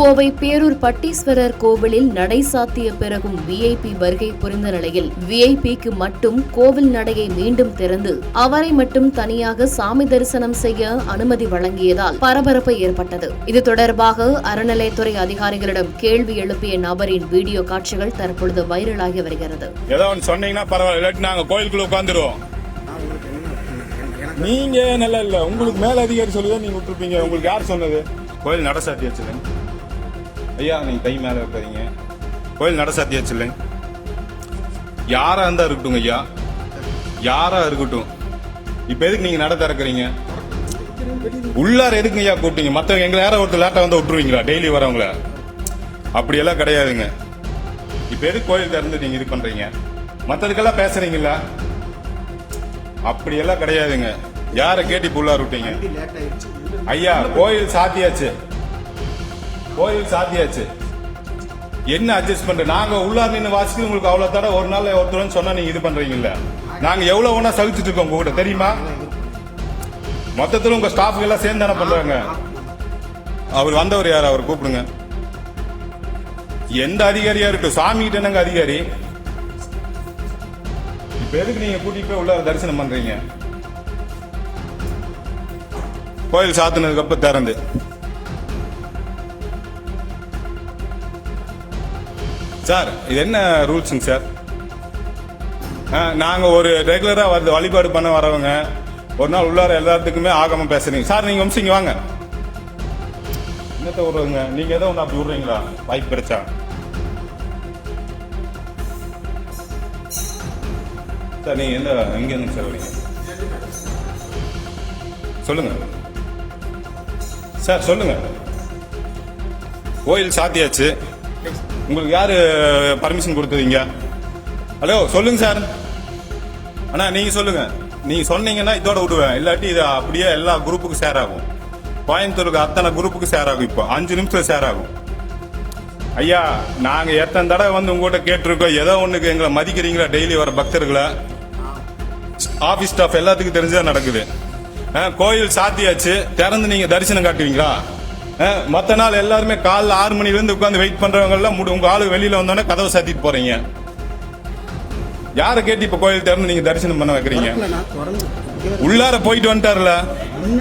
கோவை பேரூர் பட்டீஸ்வரர் கோவிலில் நடை சாத்திய பிறகும் விஐபி வருகை புரிந்த நிலையில் விஐபிக்கு மட்டும் கோவில் நடையை மீண்டும் திறந்து அவரை மட்டும் தனியாக சாமி தரிசனம் செய்ய அனுமதி வழங்கியதால் பரபரப்பு ஏற்பட்டது. இது தொடர்பாக அறநிலையத்துறை அதிகாரிகளிடம் கேள்வி எழுப்பிய நபரின் வீடியோ காட்சிகள் தற்பொழுது வைரலாகி வருகிறது. நாங்க நல்லா இல்ல உங்களுக்கு மேல அதிகாரி சொல்லுதா நீங்க விட்டுருப்பீங்க. உங்களுக்கு யார் சொன்னது? கோயில் நட சாத்தி வச்சுருங்க ஐயா நீங்க கை மேல வைக்காதீங்க. கோயில் நட சாத்தியாச்சு வச்சுருங்க யாரா இருந்தா இருக்கட்டும் ஐயா. யாரா இருக்கட்டும். இப்ப எதுக்கு நீங்க நட திறக்கறீங்க? உள்ளார எதுக்கு ஐயா கூப்பிட்டீங்க? மத்தவங்க எங்களை யாரோ ஒருத்தர் லேட்டா வந்து விட்டுருவீங்களா? டெய்லி வரவங்கள. அப்படியெல்லாம் கிடையாதுங்க. இப்ப எதுக்கு கோயில் திறந்து நீங்க இது பண்றீங்க? மத்ததுக்கெல்லாம் பேசுறீங்களா? அப்படியெல்லாம் கிடையாதுங்க. யாரை கேட்டு இப்ப உள்ளார விட்டீங்க? ஐயா கோயில் சாத்தியாச்சு. கோயில் சாத்தியாச்சு. என்ன அட்ஜஸ்ட் பண்ற நாங்க உள்ளார் நின்று வாசித்து உங்களுக்கு அவ்வளவு தடவை ஒரு நாள் ஒருத்தர் சொன்னா நீங்க இது பண்றீங்கல்ல. நாங்க எவ்வளவு ஒண்ணா சகிச்சுட்டு இருக்கோம் உங்ககிட்ட கூட தெரியுமா? மொத்தத்தில் உங்க ஸ்டாஃப் எல்லாம் சேர்ந்து தானே பண்றாங்க. அவர் வந்தவர் யார்? அவர் கூப்பிடுங்க. எந்த அதிகாரியா இருக்கு சாமி கிட்ட என்னங்க அதிகாரி? இப்ப எதுக்கு நீங்க கூட்டிட்டு போய் உள்ள தரிசனம் பண்றீங்க? கோயில் சாத்தினதுக்கு அப்புறம் திறந்து. சார் இது என்ன ரூல்ஸுங்க சார்? ஆ, ஒரு ரெகுலராக வந்து வழிபாடு பண்ண வரவங்க ஒரு நாள் உள்ளார எல்லாத்துக்குமே ஆகாமல் பேசுறீங்க. சார் நீங்கள் வம்சிங்க வாங்க. என்னத்தை விடுறதுங்க? நீங்கள் எதோ ஒன்று அப்படி விடுறீங்களா? வாய்ப்பு கிடைச்சா. சார் நீங்கள் எந்த எங்க இருந்து சார் வரீங்க சொல்லுங்க. சார் சொல்லுங்க. கோயில் சாத்தியாச்சு. உங்களுக்கு யாரு பர்மிஷன் கொடுத்ததீங்க ஹலோ சொல்லுங்க சார் அண்ணா நீங்க சொல்லுங்க. நீங்க சொன்னீங்கன்னா இதோட விடுவேன். இல்லாட்டி இது அப்படியே எல்லா குரூப்புக்கும் ஷேர் ஆகும். கோயம்புத்தூருக்கு அத்தனை குரூப்புக்கு ஷேர் ஆகும் இப்போ. அஞ்சு நிமிஷம் ஷேர் ஆகும். ஐயா நாங்க எத்தனை தடவை வந்து உங்ககிட்ட கேட்டிருக்கோம். ஏதோ ஒண்ணுக்கு எங்களை மதிக்கிறீங்களா டெய்லி வர பக்தர்களை? ஆபீஸ் ஸ்டாஃப் எல்லாத்துக்கும் தெரிஞ்சுதான் நடக்குது. ஆ, கோயில் சாத்தியாச்சு. திறந்து நீங்க தரிசனம் காட்டுவீங்களா? மற்ற மத்த நாள் எல்லாருமே காலைல ஆறு மணிலேருந்து உட்காந்து வெயிட் பண்ணுறவங்கெல்லாம் முடி- உங்கள் ஆளு வெளியில வந்தோடனே கதவை சாத்திட்டு போறீங்க. யாரை கேட்டு இப்ப கோயில் திறந்து நீங்க தரிசனம் பண்ண வைக்கிறீங்க. உள்ளார போயிட்டு வந்துட்டார்ல.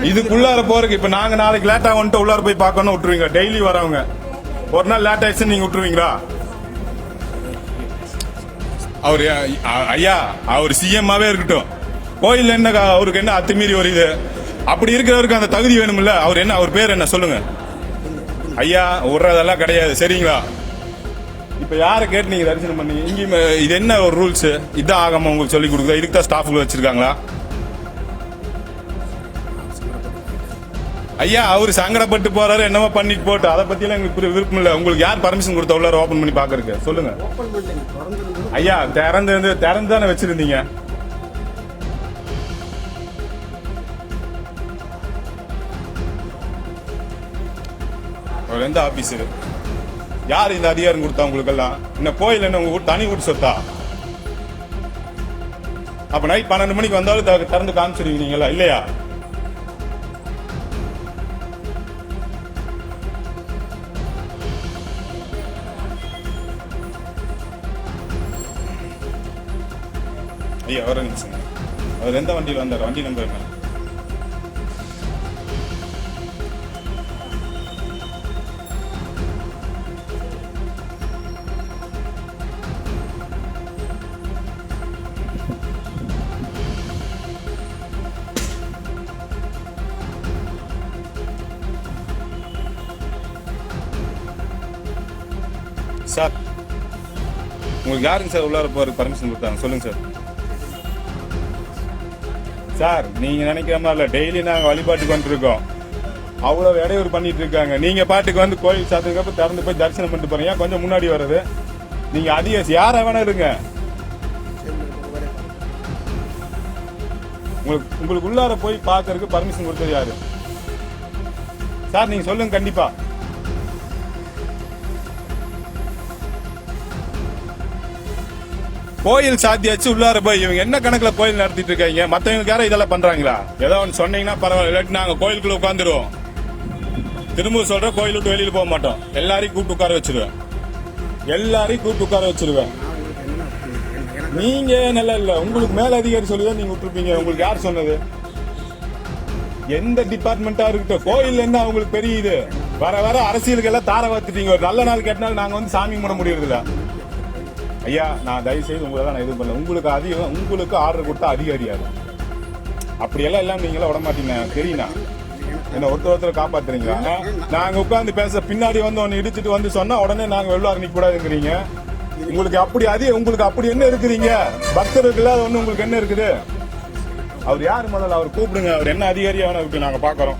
இதுக்குள்ளார போறதுக்கு இப்போ நாங்க நாளைக்கு லேட்டா வந்துட்டு உள்ளார போய் பார்க்கணும் விட்டுருவீங்க. டெய்லி வரவங்க. ஒரு நாள் லேட் ஆயிடுச்சு நீங்க விட்டுருவீங்களா? அவர் ஐயா அவர் சிஎம்மாவே இருக்கட்டும். கோயில் என்ன அவருக்கு என்ன அத்துமீறி வருது அப்படி இருக்கிறவருக்கு அந்த தகுதி வேணும்ல? அவர் என்ன அவர் பேர் என்ன சொல்லுங்க. ஐயா விடுறதெல்லாம் கிடையாது. சரிங்களா? இப்ப யாரை கேட்டு நீங்க தரிசனம் பண்ணீங்க? இங்கேயும் இது என்ன ஒரு ரூல்ஸ் இதான் ஆகாம உங்களுக்கு சொல்லி கொடுக்குதா? இதுக்கு தான் ஸ்டாஃப்கள் வச்சிருக்காங்களா? ஐயா அவர் சங்கடப்பட்டு போறாரு என்னமோ பண்ணிட்டு போட்டு. அதை பத்தியெல்லாம் எங்களுக்கு விருப்பம் இல்ல. உங்களுக்கு யார் பர்மிஷன் கொடுத்த உள்ளார ஓபன் பண்ணி பாக்குறதுக்கு சொல்லுங்க. ஐயா திறந்து திறந்து தானே வச்சிருந்தீங்க? அவர் எந்த ஆபீஸ் யார் இந்த அதிகாரம் கொடுத்தா உங்களுக்கு எல்லாம் கோயில் என்ன உங்க வீட்டு- தனி வீட்டு சொத்தா? அப்ப நைட் பன்னெண்டு மணிக்கு வந்தாலும் திறந்து காமிச்சிருக்கீங்களா இல்லையா? ஐயா ஒரு நிமிஷம். அவர் எந்த வண்டியில் வந்தார்? வண்டி நம்பர் என்ன? சார். உங்களுக்கு யாருங்க சார் உள்ளார போகிற பர்மிஷன் கொடுத்தாங்க? சொல்லுங்க சார். சார் நீங்க நினைக்கிற மாதிரி இல்லை டெய்லி நாங்கள் வழிபாட்டுக்கு வந்துருக்கோம் அவ்வளோ இடையூறு பண்ணிட்டு இருக்காங்க. நீங்க பாட்டுக்கு வந்து கோயில் சாத்துக்கு திறந்து போய் தரிசனம் பண்ணிட்டு போறீங்க. கொஞ்சம் முன்னாடி வர்றது? நீங்க அதிக யாரை வேணா இருங்க. உங்களுக்கு உங்களுக்கு உள்ளார போய் பார்க்கறதுக்கு பர்மிஷன் கொடுத்தது யாரு? சார் நீங்க சொல்லுங்க கண்டிப்பா. கோயில் சாத்தியாச்சு உள்ளார போய் இவங்க என்ன கணக்குல கோயில் நடத்திட்டு இருக்காங்க? மத்தவங்களுக்கு யாரும் இதெல்லாம் பண்றாங்களா? ஏதோ ஒன்று சொன்னீங்கன்னா பரவாயில்ல இல்லாட்டி நாங்க கோயிலுக்குள்ள உட்காந்துருவோம் திரும்ப சொல்ற கோயில் விட்டு வெளியில போக மாட்டோம். எல்லாரையும் கூப்பிட்டு உட்கார வச்சிருவேன். எல்லாரையும் கூப்பிட்டு உட்கார வச்சிருவேன். நீங்க நல்லா இல்ல. உங்களுக்கு மேல அதிகாரி சொல்லிதான் நீங்க விட்டுருப்பீங்க. உங்களுக்கு யார் சொன்னது? எந்த டிபார்ட்மெண்டா இருக்கட்டும். கோயில் என்ன அவங்களுக்கு பெரிய இது வர வர அரசியலுக்கு எல்லாம் தார வாத்துட்டீங்க ஒரு நல்ல நாள் கேட்டனால நாங்க வந்து சாமி கும்பிட முடியறது ஐயா நான் தயவு செய்து உங்களை நான் இது பண்ணல. உங்களுக்கு அதிகம் உங்களுக்கு ஆர்டர் கொடுத்தா அதிகாரியாக அப்படியெல்லாம் எல்லாம் நீங்களாம் விட மாட்டீங்க. தெரியுண்ணா என்ன ஒருத்தர் ஒருத்தர் காப்பாத்துறீங்களா? நாங்க உட்காந்து பேச பின்னாடி வந்து ஒன்னு இடிச்சிட்டு வந்து சொன்னா உடனே நாங்க வெள்ளாறு நிக்க கூடாதுங்கிறீங்க உங்களுக்கு அப்படி அது உங்களுக்கு அப்படி என்ன இருக்கிறீங்க? பக்தருக்கு இல்லாத ஒண்ணு உங்களுக்கு என்ன இருக்குது? அவர் யார் முதல்ல? அவர் கூப்பிடுங்க. அவர் என்ன அதிகாரியா வேணா இருக்கு நாங்க பாக்குறோம்.